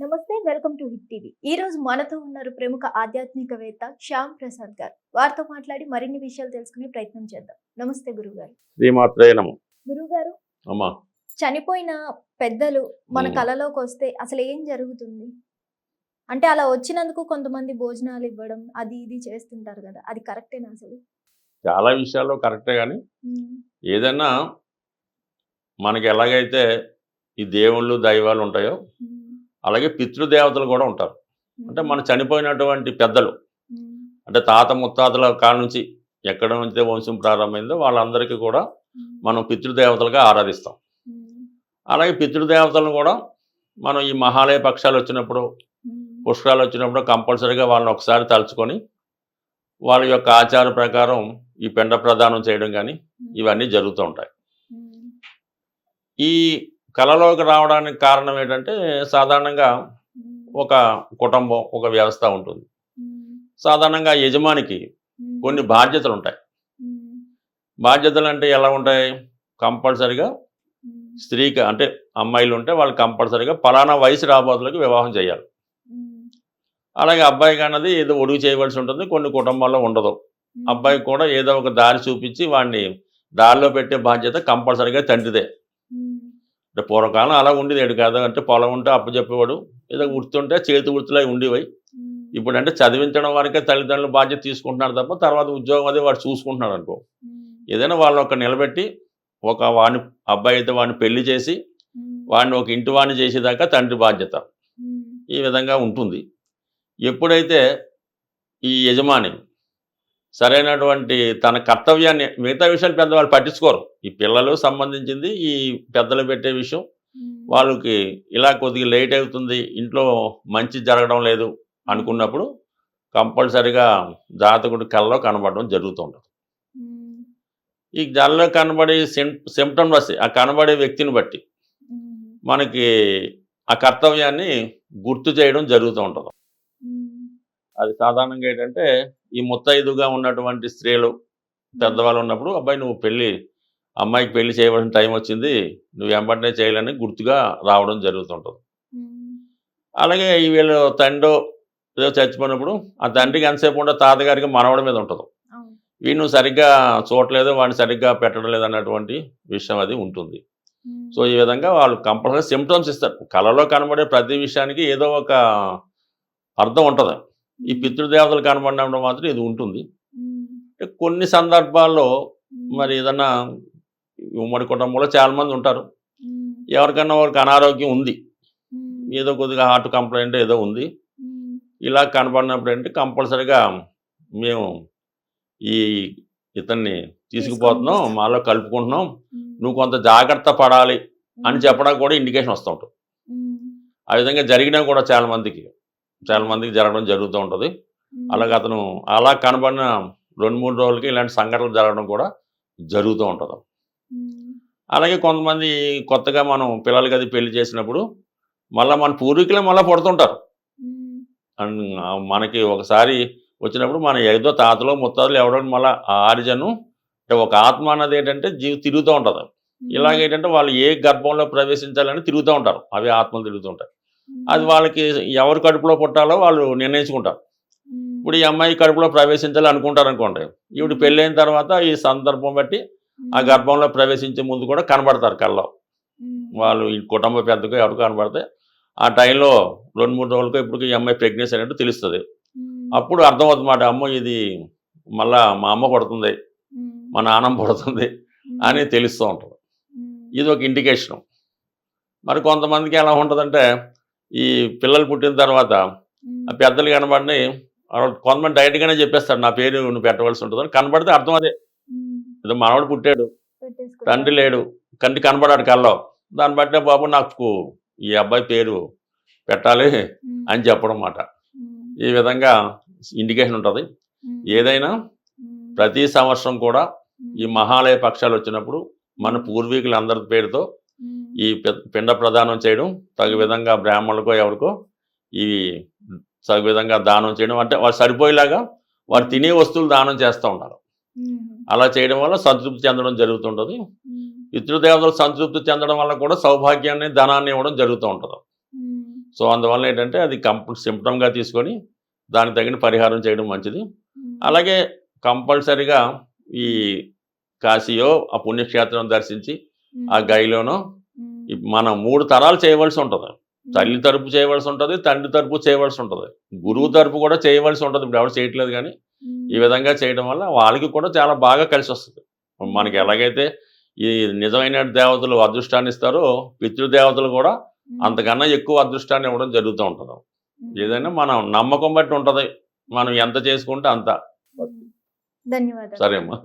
నమస్తే welcome to hit TV. ఈ రోజు మనతో ఉన్నారు ప్రముఖ ఆధ్యాత్మికవేత్త శ్యామ్ ప్రసాద్ గారు. వారితో మాట్లాడి మరిన్ని విషయాలు తెలుసుకునే ప్రయత్నం చేద్దాం. నమస్తే గురువు గారు గురువు గారు అమ్మా. చనిపోయిన పెద్దలు మన. కళలోకి వస్తే అసలు ఏం జరుగుతుంది? అంటే అలా వచ్చినందుకు కొంతమంది భోజనాలు ఇవ్వడం అది ఇది చేస్తుంటారు కదా. అది కరెక్టేనా అసలు? చాలా విషయాల్లో కరెక్టే కానీ. ఏదైనా మనకి ఎలాగైతే ఈ దేవుళ్ళు దైవాలు ఉంటాయో. అలాగే పితృదేవతలు కూడా ఉంటారు అంటే మన చనిపోయినటువంటి పెద్దలు. అంటే తాత ముత్తాతల కాడ నుంచి ఎక్కడ నుంచి వంశం ప్రారంభమైందో వాళ్ళందరికీ కూడా. మనం పితృదేవతలుగా ఆరాధిస్తాం. అలాగే పితృదేవతలను కూడా మనం ఈ మహాలయ పక్షాలు వచ్చినప్పుడు. పుష్కరాలు వచ్చినప్పుడు కంపల్సరీగా వాళ్ళని ఒకసారి తలుచుకొని వాళ్ళ యొక్క ఆచార ప్రకారం ఈ పెండ ప్రదానం చేయడం కానీ ఇవన్నీ జరుగుతూ ఉంటాయి. ఈ కళలోకి రావడానికి కారణం ఏంటంటే సాధారణంగా ఒక కుటుంబం ఒక వ్యవస్థ ఉంటుంది. సాధారణంగా యజమానికి కొన్ని బాధ్యతలు ఉంటాయి. బాధ్యతలు అంటే ఎలా ఉంటాయి? కంపల్సరిగా స్త్రీకి అంటే అమ్మాయిలు ఉంటే వాళ్ళు కంపల్సరిగా ఫలానా వయసు రాబోతులకు వివాహం చేయాలి. అలాగే అబ్బాయికి అన్నది ఏదో ఒడుగు చేయవలసి ఉంటుంది కొన్ని కుటుంబాల్లో ఉండదు. అబ్బాయికి కూడా ఏదో ఒక దారి చూపించి వాడిని దారిలో పెట్టే బాధ్యత కంపల్సరిగా తండ్రిదే. అంటే పూర్వకాలం అలా ఉండేది ఏడు కాదు అంటే పొలం ఉంటే అప్పు చెప్పేవాడు ఏదో గుర్తుంటే చేతి గుర్తులై ఉండేవి. ఇప్పుడు అంటే చదివించడం వరకే తల్లిదండ్రులు బాధ్యత తీసుకుంటున్నారు తప్ప తర్వాత ఉద్యోగం అది వాడు చూసుకుంటున్నాడు అనుకో. ఏదైనా వాళ్ళని ఒక నిలబెట్టి ఒక వాడిని అబ్బాయి అయితే వాడిని పెళ్ళి చేసి. వాడిని ఒక ఇంటి వాడిని చేసేదాకా తండ్రి బాధ్యత. ఈ విధంగా ఉంటుంది ఎప్పుడైతే ఈ యజమాని సరైనటువంటి తన కర్తవ్యాన్ని మిగతా విషయాలు పెద్దవాళ్ళు పట్టించుకోరు ఈ పిల్లలు సంబంధించింది ఈ పెద్దలు పెట్టే విషయం. వాళ్ళకి ఇలా కొద్దిగా లేట్ అవుతుంది ఇంట్లో మంచి జరగడం లేదు అనుకున్నప్పుడు కంపల్సరిగా జాతకుడి కళ్ళలో కనబడడం జరుగుతూ ఉంటుంది మ్మ్. ఈ జల్లో కనబడే సిం సిమ్టమ్ బస్సి ఆ కనబడే వ్యక్తిని బట్టి. మనకి ఆ కర్తవ్యాన్ని గుర్తు చేయడం జరుగుతూ ఉంటుంది. అది సాధారణంగా ఏంటంటే ఈ ముత్తైదుగా ఉన్నటువంటి స్త్రీలు పెద్దవాళ్ళు ఉన్నప్పుడు అబ్బాయి నువ్వు పెళ్ళి అమ్మాయికి పెళ్ళి చేయవలసిన టైం వచ్చింది నువ్వు వెంబటనే చేయాలని గుర్తుగా రావడం జరుగుతుంటుంది. అలాగే ఈ వీళ్ళు తండ్రి ఏదో చచ్చిపోయినప్పుడు ఆ తండ్రికి ఎంతసేపు ఉండో తాతగారికి మనవడి మీద ఉంటుంది. వీడు నువ్వు సరిగ్గా చూడలేదు వాడిని సరిగ్గా పెట్టడం లేదు అన్నటువంటి విషయం అది ఉంటుంది. సో ఈ విధంగా వాళ్ళు కంపల్సరీ సిమ్టమ్స్ ఇస్తారు కళలో కనబడే ప్రతి విషయానికి ఏదో ఒక అర్థం ఉంటుంది ఈ పితృదేవతలు కనబడినప్పుడు మాత్రం ఇది ఉంటుంది కొన్ని సందర్భాల్లో. మరి ఏదన్నా ఉమ్మడి కుటుంబంలో చాలా మంది ఉంటారు. ఎవరికన్నా వారికి అనారోగ్యం ఉంది. ఏదో కొద్దిగా హార్ట్ కంప్లైంట్ ఏదో ఉంది. ఇలా కనబడినప్పుడు ఏంటి కంపల్సరిగా మేము ఈ ఇతన్ని తీసుకుపోతున్నాం మాలో కలుపుకుంటున్నాం. నువ్వు కొంత జాగ్రత్త పడాలి అని. చెప్పడానికి కూడా ఇండికేషన్ వస్తూ ఉంటుంది. ఆ విధంగా జరిగినా కూడా చాలా మందికి చాలా మందికి జరగడం జరుగుతూ ఉంటుంది. అలాగే అతను అలా కనబడిన రెండు మూడు రోజులకి ఇలాంటి సంఘటనలు జరగడం కూడా జరుగుతూ ఉంటుంది. అలాగే కొంతమంది కొత్తగా మనం పిల్లలకి అది పెళ్ళి చేసినప్పుడు మళ్ళీ మన పూర్వీకులే మళ్ళీ పుడుతుంటారు. అండ్ మనకి ఒకసారి వచ్చినప్పుడు మన ఏదో తాతలో ముత్తాతలు ఎవడో మళ్ళీ ఆరిజను అంటే ఒక ఆత్మ అన్నది ఏంటంటే జీవి తిరుగుతూ ఉంటుంది ఇలాగేంటంటే వాళ్ళు ఏ గర్భంలో ప్రవేశించాలని తిరుగుతూ ఉంటారు అవి ఆత్మలు తిరుగుతూ ఉంటాయి. అది వాళ్ళకి ఎవరు కడుపులో పుట్టాలో వాళ్ళు నిర్ణయించుకుంటారు. ఇప్పుడు ఈ అమ్మాయి కడుపులో ప్రవేశించాలి అనుకుంటారు అనుకోండి ఈవిడ పెళ్ళైన తర్వాత ఈ సందర్భం బట్టి ఆ గర్భంలో ప్రవేశించే ముందు కూడా కనబడతారు కళ్ళలో. వాళ్ళు ఈ కుటుంబ పెద్దగా ఎవరు కనబడితే ఆ టైంలో రెండు మూడు రోజులకు ఇప్పుడు ఈ అమ్మాయి ప్రెగ్నెన్సీ అనేది తెలుస్తుంది. అప్పుడు అర్థమవుతుంది మాట అమ్మ ఇది మళ్ళా మా అమ్మ పడుతుంది. మా నాన్నమ్మ పడుతుంది. అని తెలుస్తూ ఉంటుంది. ఇది ఒక ఇండికేషన్ మరి కొంతమందికి ఎలా ఉంటుందంటే ఈ పిల్లలు పుట్టిన తర్వాత. ఆ పెద్దలు కనబడిని కొంతమంది డైరెక్ట్గానే చెప్పేస్తారు నా పేరు నువ్వు పెట్టవలసి ఉంటుందని కనబడితే అర్థం అదే. ఏదో మనవాడు పుట్టాడు. తండ్రి లేడు కంటి కనబడాడు కల్లో దాన్ని బట్టే బాబు నాకు ఈ అబ్బాయి పేరు పెట్టాలి. అని చెప్పడం మాట. ఈ విధంగా ఇండికేషన్ ఉంటుంది. ఏదైనా. ప్రతి సంవత్సరం కూడా. ఈ మహాలయ పక్షాలు వచ్చినప్పుడు మన పూర్వీకులందరి పేరుతో. ఈ పిండ ప్రదానం చేయడం తగు విధంగా బ్రాహ్మణులకో ఎవరికో ఇవి తగు విధంగా దానం చేయడం అంటే వారు సరిపోయేలాగా వారు తినే వస్తువులు దానం చేస్తూ మ్మ్. అలా చేయడం వల్ల సంతృప్తి చెందడం జరుగుతుంటుంది. పితృదేవతలు సంతృప్తి చెందడం వల్ల కూడా సౌభాగ్యాన్ని ధనాన్ని ఇవ్వడం జరుగుతూ ఉంటుంది. సో అందువల్ల ఏంటంటే అది కంపల్ సిమ్టమ్గా తీసుకొని దానికి తగిన పరిహారం చేయడం మంచిది. అలాగే కంపల్సరిగా ఈ కాశీయో ఆ పుణ్యక్షేత్రం దర్శించి ఆ గైలోనో ఈ మనం మూడు తరాలు చేయవలసి ఉంటుంది. తల్లి తరపు చేయవలసి ఉంటుంది తండ్రి తరపు చేయవలసి ఉంటుంది. గురువు తరపు కూడా చేయవలసి ఉంటుంది. ఇప్పుడు ఎవరు చేయట్లేదు కానీ ఈ విధంగా చేయడం వల్ల వాళ్ళకి కూడా చాలా బాగా కలిసి వస్తుంది. మనకి ఎలాగైతే ఈ నిజమైన దేవతలు అదృష్టాన్ని ఇస్తారో పితృదేవతలు కూడా అంతకన్నా ఎక్కువ అదృష్టాన్ని ఇవ్వడం జరుగుతూ ఉంటుంది. ఏదైనా మనం నమ్మకం బట్టి ఉంటుంది. మనం ఎంత చేసుకుంటే అంత. ధన్యవాదాలు. సరే అమ్మా.